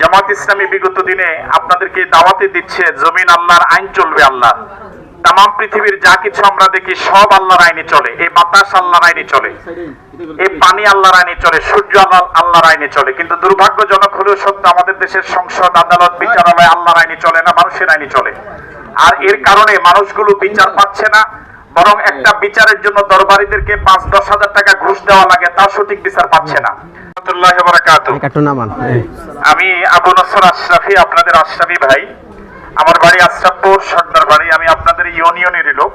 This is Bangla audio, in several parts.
জামাত ইসলামী বিগত দিনে আপনাদেরকে দাওয়াতে দিচ্ছে, জমিন আল্লাহর আইন চলবে আল্লাহ তাম পৃথিবীর যা কিছু আমরা দেখি, সব আল্লাহর আইনে চলে। এই বাতাস আল্লাহর আইনে চলে। এই পানি আল্লাহর আইনে চলে। সূর্য আল্লাহ, আল্লাহর আইনে চলে। কিন্তু দুর্ভাগ্যজনক হলেও সত্য, আমাদের দেশের সংসদ, আদালত, বিচারালয় আল্লাহর আইনে চলে না, মানুষের আইনে চলে। আর এর কারণে মানুষগুলো বিচার পাচ্ছে না, বরং একটা বিচারের জন্য দরবারিদেরকে পাঁচ, দশ হাজার টাকা ঘুষ দেওয়া লাগে, তাও সঠিক বিচার পাচ্ছে না। আমি আবু নসর আশরাফি আপনাদের আশরাফি ভাই। আমার বাড়ি আশরাফপুর সর্দার বাড়ি। আমি আপনাদের ইউনিয়নেরই লোক।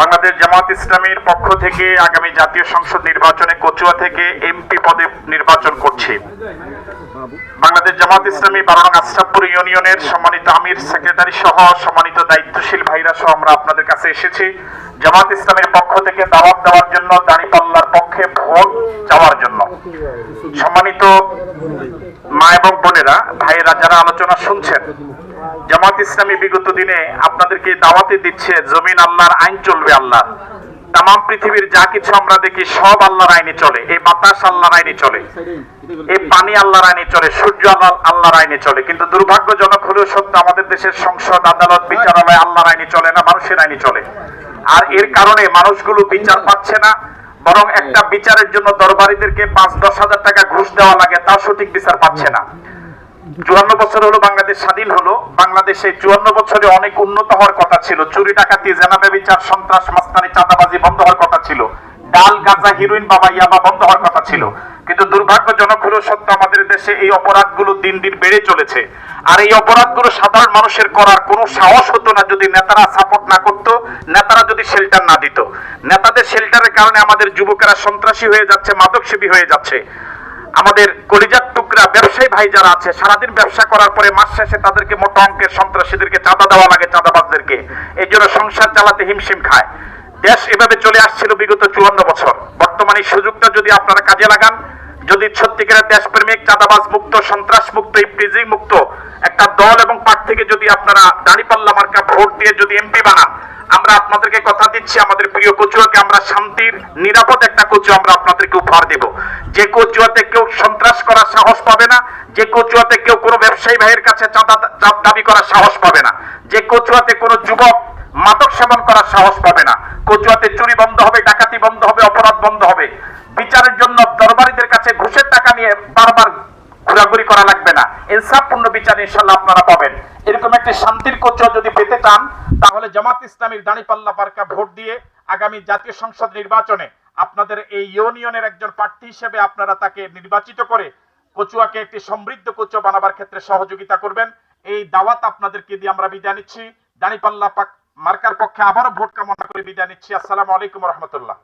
বাংলাদেশ জামাত ইসলামীর পক্ষ থেকে আগামী জাতীয় সংসদ নির্বাচনে কচুয়া থেকে এমপি পদে নির্বাচন করছি। বাংলাদেশ জামাত ইসলামী বারোনং আশরাফপুর ইউনিয়নের সম্মানিত আমির সেক্রেটারি সহ সম্মানিত দায়িত্বশীল ভাইরা সহ আমরা আপনাদের কাছে এসেছি। জামাত ইসলামের পক্ষ থেকে দাওয়াত দেওয়ার জন্য দাঁড়িপাল্লার পক্ষে ভোট চাওয়ার জন্য। সম্মানিত মা এবং বোনেরা, ভাইয়েরা যারা আলোচনা শুনছেন, জামাত ইসলামী বিগত দিনে আপনাদেরকে দাওয়াতে দিচ্ছে, জমিন আল্লাহর আইন চলবে আল্লাহ। তাম পৃথিবীর যা কিছু আমরা দেখি, সব আল্লাহর আইনে চলে। এই বাতাস আল্লাহর আইনে চলে। এই পানি আল্লাহর আইনে চলে। সূর্য আল্লাহ আল্লাহর আইনে চলে। কিন্তু দুর্ভাগ্যজনক হলেও সত্য, আমাদের দেশের সংসদ, আদালত, বিচারালয় আল্লাহর আইনে চলে না, মানুষের আইনে চলে। আর এর কারণে মানুষগুলো বিচার পাচ্ছে না। বরং একটা বিচারের জন্য দরবারিদেরকে পাঁচ, দশ হাজার টাকা ঘুষ দেওয়া লাগে তার সঠিক বিচার পাচ্ছে না। চুয়ান্ন বছর হলো বাংলাদেশ স্বাধীন হলো, বাংলাদেশে চুয়ান্ন বছরে অনেক উন্নত হওয়ার কথা ছিল। চুরি ডাকাতি, জেনাবে বিচার, সন্ত্রাস, মাস্তানি, চাঁদাবাজি বন্ধ হওয়ার কথা ছিল। ডাল, গাঁজা, হিরোইন বাবা ইয়াবা বন্ধ হওয়ার কথা ছিল। কিন্তু দুর্ভাগ্যজনক হলো সত্য দেশে এই অপরাধগুলো দিন দিন বেড়ে চলেছে। আর এই অপরাধগুলো সাধারণ মানুষের করার কোনো সাহস হতো না যদি নেতারা সাপোর্ট না করতো, নেতারা যদি শেল্টার না দিত। নেতাদের শেল্টারের কারণে আমাদের যুবকেরা সন্ত্রাসী হয়ে যাচ্ছে, মাদকসেবী হয়ে যাচ্ছে। আমাদের কলিজার টুকরা ব্যবসায়ী ভাই যারা আছে, সারাদিন ব্যবসা করার পরে মাস শেষে তাদেরকে মোটা অঙ্কের সন্ত্রাসীদেরকে চাঁদা দেওয়া লাগে চাঁদাবাজদেরকে। এই জন্য সংসার চালাতে হিমশিম খায়। দেশ এভাবে চলে আসছিল বিগত চুয়ান্ন বছর। বর্তমানে সুযোগটা যদি আপনারা কাজে লাগান যদি সত্যিকারের দেশপ্রেমিক, চাঁদাবাজ মুক্ত সন্ত্রাস মুক্ত ইপ্রিজিং মুক্ত, একটা দল এবং প্রার্থীকে যদি আপনারা দাঁড়িপাল্লা মার্কা ভোট দিয়ে যদি এমপি বানান, আমরা আপনাদেরকে কথা দিচ্ছি, আমাদের প্রিয় কচুয়াকে আমরা শান্তির, নিরাপদ একটা কচু আমরা আপনাদেরকে উপহার দেব। যে কচুয়াতে কেউ সন্ত্রাস করার সাহস পাবে না, যে কচুয়াতে কেউ কোনো ব্যবসায়ী ভাইয়ের কাছে চাঁদা দাবি করার সাহস পাবে না, যে কচুয়াতে কোনো যুবক মাদক সেবন করার সাহস পাবে না, কচুয়াতে চুরি বন্ধ হবে, ডাকাতি বন্ধ হবে, অপরাধ বন্ধ হবে, বিচারের জন্য ঘোরাঘুরি করা লাগবে না। ইনসাফপূর্ণ বিচার ইনশাল্লাহ আপনারা পাবেন। এরকম একটি শান্তির কচুয়া যদি পেতে চান, তাহলে জামাত ইসলামীর দাঁড়িপাল্লা পার্কা ভোট দিয়ে আগামী জাতীয় সংসদ নির্বাচনে আপনাদের এই ইউনিয়নের একজন প্রার্থী হিসেবে আপনারা তাকে নির্বাচিত করে কচুয়াকে একটি সমৃদ্ধ কচুয়া বানাবার ক্ষেত্রে সহযোগিতা করবেন। এই দাওয়াত আপনাদেরকে দিয়ে আমরা বিদায় নিচ্ছি। দাঁড়িপাল্লা মার্কার পক্ষে আবারও ভোট কামনা করে বিদায় নিচ্ছি। আসসালামু আলাইকুম রহমতুল্লাহ।